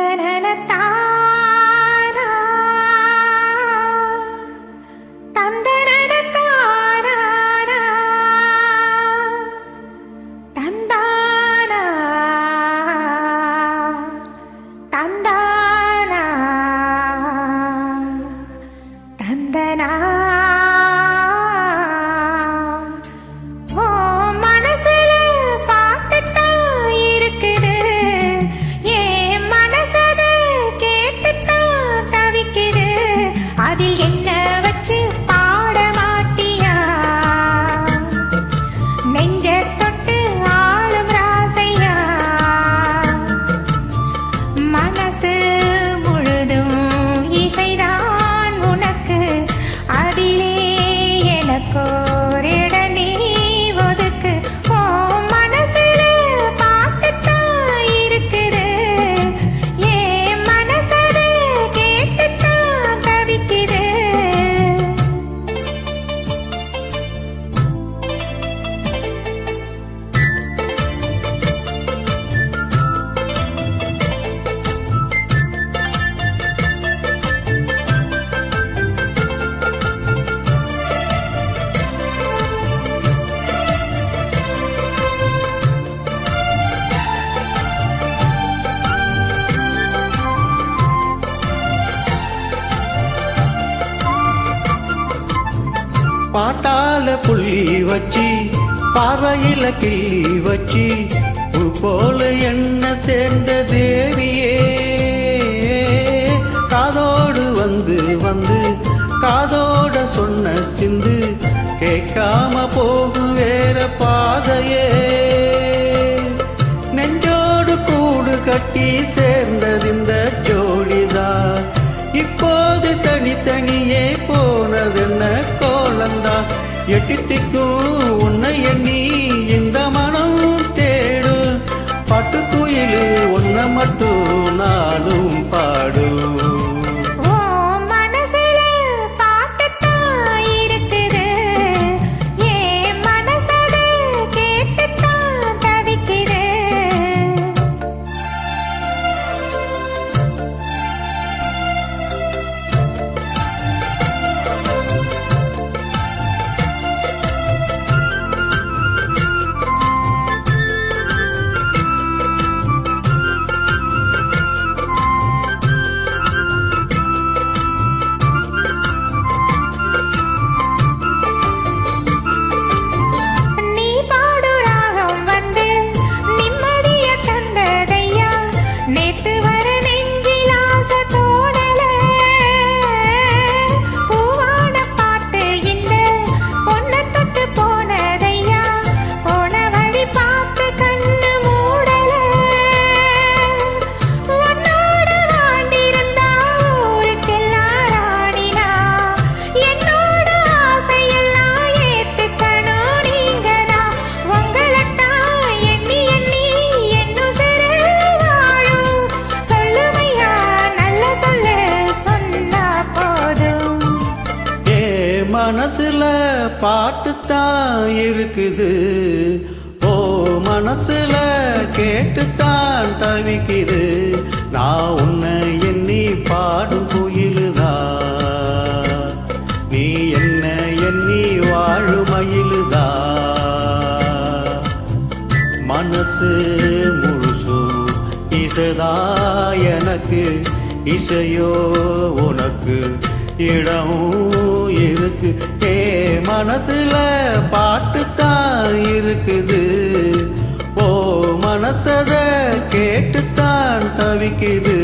na na na பாட்டால புள்ளி வச்சு பார்வையில கிள்ளி வச்சு உன் போல என்ன சேர்ந்த தேவியே? காதோடு வந்து வந்து காதோட சொன்ன சிந்து கேட்காம போகும் எட்டித்திக்கும் உன்னை எண்ணி மனசுல பாட்டுத்தான் இருக்குது. ஓ மனசுல கேட்டுத்தான் தவிக்குது. நான் உன்னை எண்ணி பாடும் குயிலுதா? நீ என்ன எண்ணி வாழும் மயிலுதா? மனசு முழுசும் இசைதா எனக்கு இசையோ உனக்கு. இடமும் இருக்கு. ஏ மனசுல பாட்டுத்தான் இருக்குது. ஓ மனசத கேட்டுத்தான் தவிக்குது.